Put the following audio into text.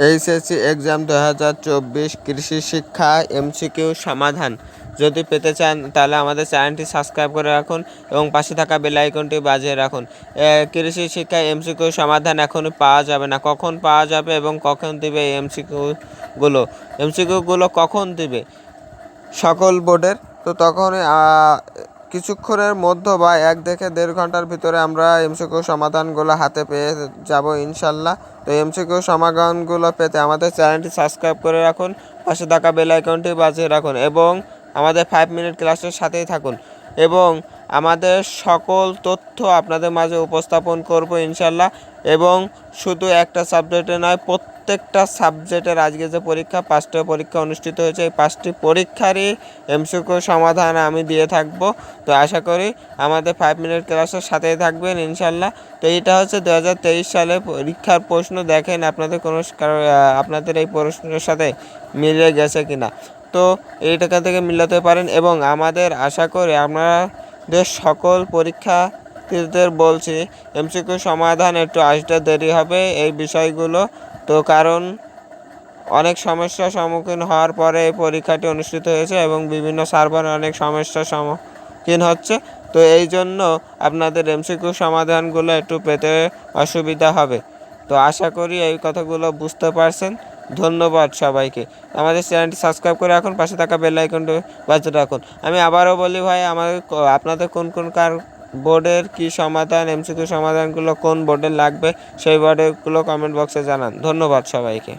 HSC exam দু হাজার চব্বিশ কৃষি শিক্ষা এমসিকিউ সমাধান। যদি পেতে চান তাহলে আমাদের চ্যানেলটি সাবস্ক্রাইব করে রাখুন এবং পাশে থাকা বেল আইকনটি বাজিয়ে রাখুন। কৃষি শিক্ষা এমসিকিউ সমাধান এখন পাওয়া যাবে না। কখন পাওয়া যাবে এবং কখন দিবে এমসিকিউগুলো? এমসিকিউগুলো কখন দিবে? সকল বোর্ডের। তো তখনই আহ, কিছুক্ষণের মধ্যে বা এক থেকে দেড় ঘণ্টার ভিতরে আমরা এমসিকিউ সমাধানগুলো হাতে পেয়ে যাব ইনশাল্লাহ। তো এমসিকিউ সমাধানগুলো পেতে আমাদের চ্যানেলটি সাবস্ক্রাইব করে রাখুন, পাশে থাকা বেল আইকনটি বাজিয়ে রাখুন এবং আমাদের ফাইভ মিনিট ক্লাসের সাথেই থাকুন। এবং আমাদের সকল তথ্য আপনাদের মাঝে উপস্থাপন করব ইনশাল্লাহ এবং শুধু একটা সাবজেক্টে নয়, প্রত্যেকটা সাবজেক্টের আজকে যে পরীক্ষা, পাঁচটা পরীক্ষা অনুষ্ঠিত হয়েছে, এই পাঁচটি পরীক্ষারই এমসিকিউ সমাধান আমি দিয়ে থাকব। তো আশা করি আমাদের ফাইভ মিনিট ক্লাসের সাথেই থাকবেন ইনশাল্লাহ তো এটা হচ্ছে দু হাজার তেইশ সালে পরীক্ষার প্রশ্ন দেখেন আপনাদের কোনো আপনাদের এই প্রশ্নের সাথে মিলে গেছে কিনা। তো এইটাকা থেকে মিলাতে পারেন এবং আমাদের আশা করি আমাদের সকল পরীক্ষার্থীদের বলছি এমসিকিউ সমাধান একটু আসতে দেরি হবে এই বিষয়গুলো। তো কারণ অনেক সমস্যার সম্মুখীন হওয়ার পরে এই পরীক্ষাটি অনুষ্ঠিত হয়েছে এবং বিভিন্ন সার্ভার অনেক সমস্যার সম্মুখীন হচ্ছে। তো এই জন্য আপনাদের এমসিকিউ সমাধানগুলো একটু পেতে অসুবিধা হবে। তো আশা করি এই কথাগুলো বুঝতে পারছেন। ধন্যবাদ সবাইকে। আমাদের চ্যানেলটি সাবস্ক্রাইব করে রাখুন, পাশে থাকা বেল আইকনটি বাজে রাখুন। আমি আবারও বলি ভাই, আমাদের আপনাদের কোন কোন কার বোর্ডের কি সমাধান এমসিকিউ সমাধানগুলো কোন বোর্ডে লাগবে, সেই বোর্ডেরগুলো কমেন্ট বক্সে জানান। ধন্যবাদ সবাইকে।